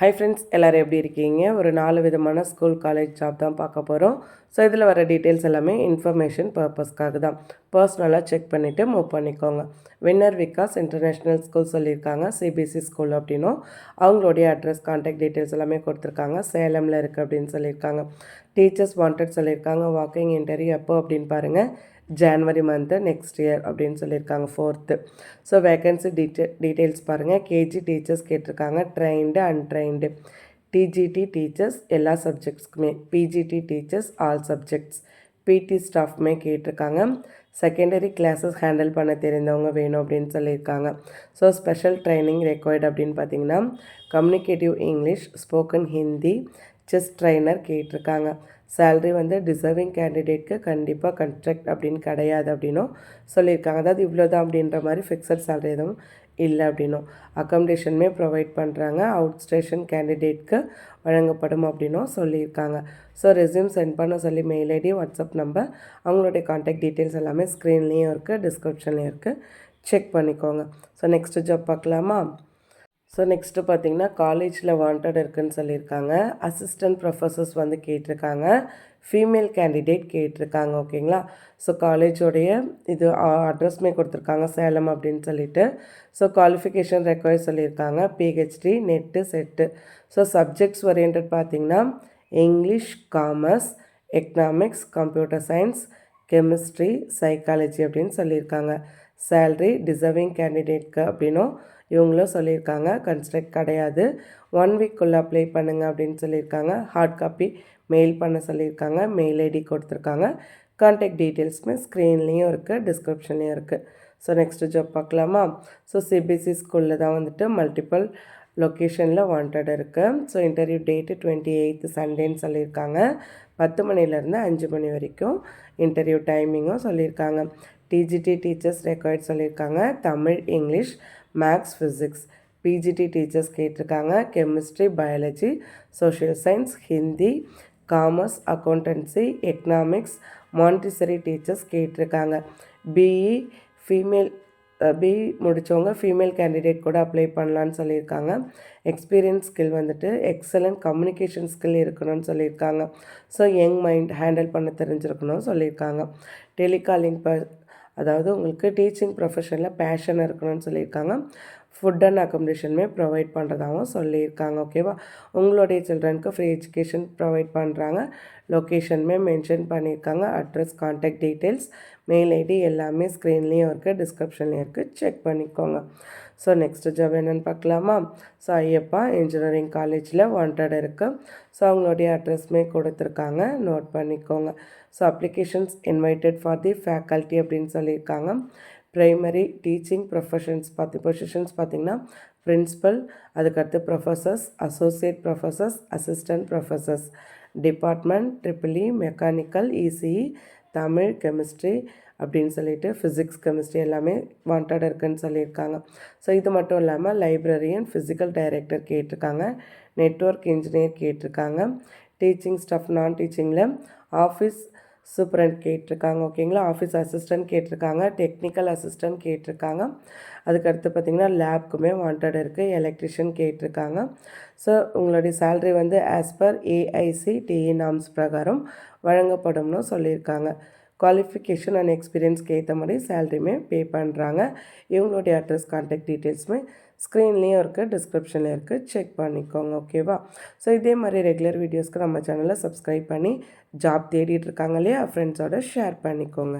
Hi friends எல்லோரும் எப்படி இருக்கீங்க? ஒரு நாலு விதமான ஸ்கூல் காலேஜ் ஜாப் தான் பார்க்க போகிறோம் ஸோ இதில் வர டீட்டெயில்ஸ் எல்லாமே இன்ஃபர்மேஷன் பர்பஸ்க்காக தான். பர்சனலாக செக் பண்ணிவிட்டு மூவ் பண்ணிக்கோங்க. வின்னர் விகாஸ் இன்டர்நேஷ்னல் ஸ்கூல் சொல்லியிருக்காங்க சிபிஎஸ்சி ஸ்கூல் அப்படின்னும். அவங்களுடைய அட்ரஸ் கான்டாக்ட் டீட்டெயில்ஸ் எல்லாமே கொடுத்துருக்காங்க. சேலமில் இருக்குது அப்படின்னு சொல்லியிருக்காங்க. டீச்சர்ஸ் வாண்டட் சொல்லியிருக்காங்க வாக்கிங் இன்டர்வியூ எப்போ அப்படின்னு பாருங்கள் ஜான்வரி மந்த்து நெக்ஸ்ட் இயர் அப்படின்னு சொல்லியிருக்காங்க fourth so vacancy detail details பாருங்கள் கேஜி டீச்சர்ஸ் கேட்டிருக்காங்க ட்ரைன்டு அன்ட்ரெயின்டு டிஜிடி டீச்சர்ஸ் எல்லா சப்ஜெக்ட்ஸ்க்குமே PGT teachers all subjects PT ஸ்டாஃப்மே கேட்டிருக்காங்க. செகண்டரி கிளாஸஸ் ஹேண்டில் பண்ண தெரிந்தவங்க வேணும் அப்படின்னு சொல்லியிருக்காங்க. ஸோ ஸ்பெஷல் ட்ரைனிங் ரெக்வயர்ட் அப்படின்னு பார்த்தீங்கன்னா communicative English spoken Hindi chess trainer கேட்டிருக்காங்க. சேல்ரி வந்து டிசர்விங் கேண்டிடேட்க்கு கண்டிப்பாக கன்ஸ்ட்ரக்ட் அப்படின்னு கிடையாது அப்படின்னும் சொல்லியிருக்காங்க. அதாவது இவ்வளோ தான் அப்படின்ற மாதிரி ஃபிக்ஸட் சேல்ரி எதுவும் இல்லை அப்படின்னும். அக்காமடேஷனுமே ப்ரொவைட் பண்ணுறாங்க அவுட் ஸ்டேஷன் கேண்டிடேட்க்கு வழங்கப்படும் அப்படின்னும் சொல்லியிருக்காங்க. ஸோ ரெசியூம் சென்ட் பண்ண சொல்லி மெயில் ஐடி வாட்ஸ்அப் நம்பர் அவங்களுடைய காண்டாக்ட் டீட்டெயில்ஸ் எல்லாமே ஸ்க்ரீன்லேயும் இருக்குது டிஸ்கிரிப்ஷன்லேயும் இருக்குது செக் பண்ணிக்கோங்க. ஸோ நெக்ஸ்ட்டு ஜாப் பார்க்கலாமா? ஸோ நெக்ஸ்ட்டு பார்த்தீங்கன்னா காலேஜில் வாண்டட் இருக்குன்னு சொல்லியிருக்காங்க. அசிஸ்டன்ட் ப்ரொஃபஸர்ஸ் வந்து கேட்டிருக்காங்க. ஃபீமேல் கேண்டிடேட் கேட்டிருக்காங்க ஓகேங்களா ஸோ காலேஜோடைய இது அட்ரஸ்மே கொடுத்துருக்காங்க சேலம் அப்படின்னு சொல்லிட்டு. ஸோ குவாலிஃபிகேஷன் ரெக்வயர் சொல்லியிருக்காங்க. PhD NET SET so subjects orient பார்த்திங்கன்னா English commerce economics computer science chemistry psychology அப்படின்னு சொல்லியிருக்காங்க. சேல்ரி டிசர்விங் கேண்டிடேட்க்கு அப்படின்னும் இவங்களும் சொல்லியிருக்காங்க. கன்ஸ்ட்ரக்ட் கிடையாது. ஒன் வீக்குள்ளே அப்ளை பண்ணுங்கள் அப்படின்னு சொல்லியிருக்காங்க. ஹார்ட் காப்பி மெயில் பண்ண சொல்லியிருக்காங்க. மெயில் ஐடி கொடுத்துருக்காங்க. கான்டாக்ட் டீட்டெயில்ஸுமே ஸ்க்ரீன்லேயும் இருக்குது டிஸ்கிரிப்ஷன்லேயும் இருக்குது ஸோ நெக்ஸ்ட்டு ஜாப் பார்க்கலாமா? ஸோ சிபிஎஸ்சி ஸ்கூலில் தான் வந்துட்டு மல்டிபிள் லொக்கேஷனில் வாண்டட் இருக்குது so interview date twenty eighth சண்டேன்னு சொல்லியிருக்காங்க. பத்து மணிலேருந்து அஞ்சு மணி வரைக்கும் இன்டர்வியூ டைமிங்கும் சொல்லியிருக்காங்க. டிஜிடி டீச்சர்ஸ் ரெக்கார்ட் சொல்லியிருக்காங்க Tamil English maths physics PGT teachers கேட்டிருக்காங்க. Chemistry biology social science Hindi commerce accountancy economics montessori teachers கேட்டிருக்காங்க. பிஇ ஃபீமேல் பி முடித்தவங்க ஃபீமேல் கேண்டிடேட் கூட அப்ளை பண்ணலான்னு சொல்லியிருக்காங்க. எக்ஸ்பீரியன்ஸ் ஸ்கில் வந்துட்டு எக்ஸலண்ட் கம்யூனிகேஷன் ஸ்கில் இருக்கணும்னு சொல்லியிருக்காங்க. ஸோ யங் மைண்ட் ஹேண்டில் பண்ண தெரிஞ்சிருக்கணும்னு சொல்லியிருக்காங்க. டெலிகாலிங் ப அதாவது உங்களுக்கு டீச்சிங் ப்ரொஃபஷனில் பேஷன் இருக்கணும்னு சொல்லியிருக்காங்க. ஃபுட் அண்ட் அக்கமடேஷனுமே ப்ரொவைட் பண்ணுறதாகவும் சொல்லியிருக்காங்க ஓகேவா உங்களுடைய சில்ட்ரனுக்கு ஃப்ரீ எஜுகேஷன் ப்ரொவைட் பண்ணுறாங்க லொக்கேஷனுமே மென்ஷன் பண்ணியிருக்காங்க. Address contact details mail ID எல்லாமே ஸ்க்ரீன்லேயும் இருக்குது டிஸ்கிரிப்ஷன்லேயும் இருக்குது செக் பண்ணிக்கோங்க. ஸோ நெக்ஸ்ட்டு ஜாப் என்னென்னு பார்க்கலாமா? ஸோ ஐயப்பா இன்ஜினியரிங் காலேஜில் வாண்டட் இருக்குது ஸோ அவங்களுடைய அட்ரஸ்மே கொடுத்துருக்காங்க. நோட் பண்ணிக்கோங்க. So applications invited for the faculty அப்படின்னு சொல்லியிருக்காங்க. ப்ரைமரி டீச்சிங் ப்ரொஃபஷன்ஸ் பார்த்து பொசிஷன்ஸ் பார்த்திங்கன்னா பிரின்ஸிபல் அதுக்கடுத்து professors associate professors assistant professors department triple E mechanical ECE Tamil chemistry அப்படின்னு சொல்லிட்டு ஃபிசிக்ஸ் கெமிஸ்ட்ரி எல்லாமே வாண்டட் இருக்குன்னு சொல்லியிருக்காங்க. ஸோ இது மட்டும் இல்லாமல் லைப்ரரியன் ஃபிசிக்கல் டைரக்டர் கேட்டிருக்காங்க நெட்ஒர்க் இன்ஜினியர் கேட்டிருக்காங்க டீச்சிங் ஸ்டாஃப் நான் டீச்சிங்கில் ஆஃபீஸ் சூப்பரண்ட் கேட்டிருக்காங்க ஓகேங்களா? ஆஃபீஸ் அசிஸ்டன்ட் கேட்டிருக்காங்க டெக்னிக்கல் அசிஸ்டன்ட் கேட்டிருக்காங்க. அதுக்கடுத்து பார்த்திங்கன்னா லேப்க்குமே வாண்டட் இருக்குது எலக்ட்ரிஷியன் கேட்டிருக்காங்க. ஸோ உங்களுடைய சேல்ரி வந்து as per AICTE norms பிரகாரம் வழங்கப்படும்னு சொல்லியிருக்காங்க. குவாலிஃபிகேஷன் அண்ட் எக்ஸ்பீரியன்ஸ்க்கு ஏற்ற மாதிரி சேல்ரியுமே பே பண்ணுறாங்க இவங்களுடைய அட்ரஸ் கான்டாக்ட் டீட்டெயில்ஸுமே ஸ்க்ரீன்லேயும் இருக்குது டிஸ்கிரிப்ஷன்லேயும் இருக்குது செக் பண்ணிக்கோங்க ஓகேவா ஸோ இதே மாதிரி ரெகுலர் வீடியோஸ்க்கு நம்ம சேனலை சப்ஸ்கிரைப் பண்ணி ஜாப் தேடிட்டு இருக்காங்க இல்லையா? ஃப்ரெண்ட்ஸோட ஷேர் பண்ணிக்கோங்க.